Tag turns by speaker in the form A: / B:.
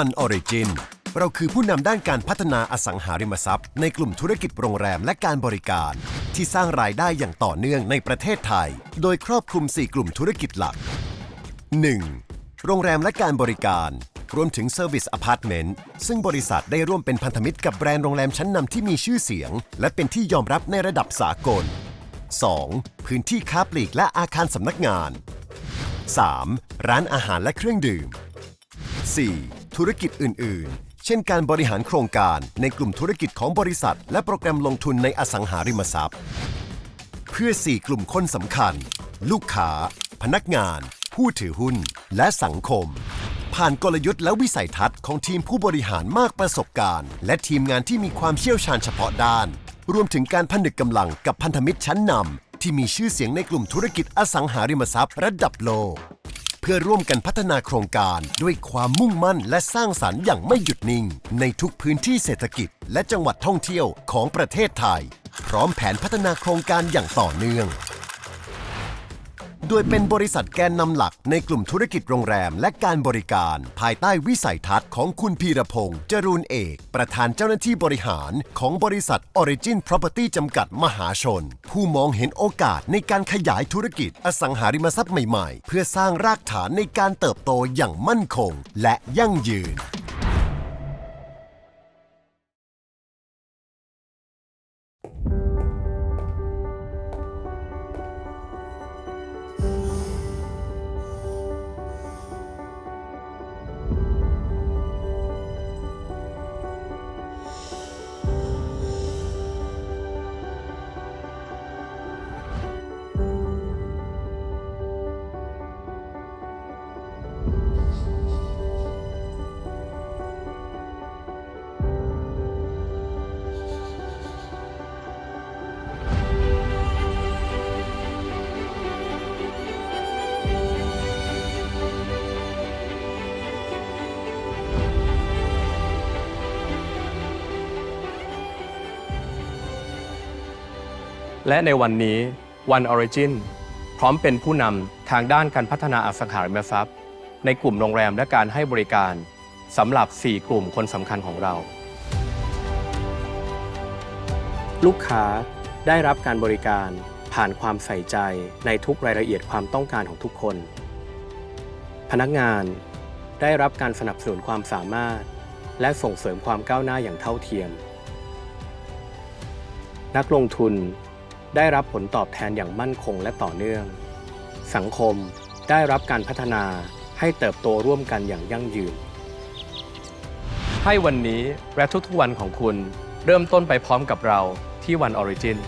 A: One Origin เราคือผู้นำด้านการพัฒนาอสังหาริมทรัพย์ ในกลุ่มธุรกิจโรงแรมและการบริการ ที่สร้างรายได้อย่างต่อเนื่องในประเทศไทย โดยครอบคลุม 4 กลุ่มธุรกิจหลัก 1. โรงแรมและการบริการรวมถึง Service Apartment ซึ่งบริษัทได้ร่วมเป็นพันธมิตรกับแบรนด์โรงแรมชั้นนำที่มีชื่อเสียง และเป็นที่ยอมรับในระดับสากล 2. พื้นที่ค้าปลีกและอาคารสำนักงาน 3. ร้านอาหารและเครื่องดื่ม 4. ธุรกิจอื่น ๆ เช่นการบริหารโครงการในกลุ่มธุรกิจของบริษัท และโปรแกรมลงทุนในอสังหาริมทรัพย์ เพื่อ 4 กลุ่มคนสำคัญ ลูกค้า พนักงาน ผู้ถือหุ้น และสังคม ผ่านกลยุทธ์และวิสัยทัศน์ของทีมผู้บริหารมากประสบการณ์ และทีมงานที่มีความเชี่ยวชาญเฉพาะด้าน รวมถึงการผนึกกำลังกับพันธมิตรชั้นนำที่มีชื่อเสียงในกลุ่มธุรกิจอสังหาริมทรัพย์ระดับโลก เพื่อร่วมกันพัฒนาโครงการด้วยความมุ่งมั่นและสร้างสรรค์อย่างไม่หยุดนิ่ง ในทุกพื้นที่เศรษฐกิจ และจังหวัดท่องเที่ยวของประเทศไทย พร้อมแผนพัฒนาโครงการอย่างต่อเนื่อง โดยเป็นบริษัทแกนนำหลักในกลุ่มธุรกิจโรงแรมและการบริการ ภายใต้วิสัยทัศน์ของคุณพีรพงษ์จรูนเอก ประธานเจ้าหน้าที่บริหารของบริษัท Origin Property จำกัดมหาชน ผู้มองเห็นโอกาสในการขยายธุรกิจอสังหาริมทรัพย์ใหม่ๆ เพื่อสร้างรากฐานในการเติบโตอย่างมั่นคง และยั่งยืน
B: และในวันนี้ One Origin พร้อมเป็นผู้นำทางด้านการพัฒนาอสังหาริมทรัพย์ ในกลุ่มโรงแรมและการให้บริการสำหรับ 4 กลุ่มคนสำคัญของเรา ลูกค้าได้รับการบริการผ่านความใส่ใจในทุกรายละเอียดความต้องการของทุกคน พนักงานได้รับการสนับสนุนความสามารถ และส่งเสริมความก้าวหน้าอย่างเท่าเทียม นักลงทุน ได้รับผลตอบแทนอย่างมั่นคงและต่อเนื่อง สังคมได้รับการพัฒนาให้เติบโตร่วมกันอย่างยั่งยืน ให้วันนี้และทุกๆวันของคุณ เริ่มต้นไปพร้อมกับเราที่วันออริจิน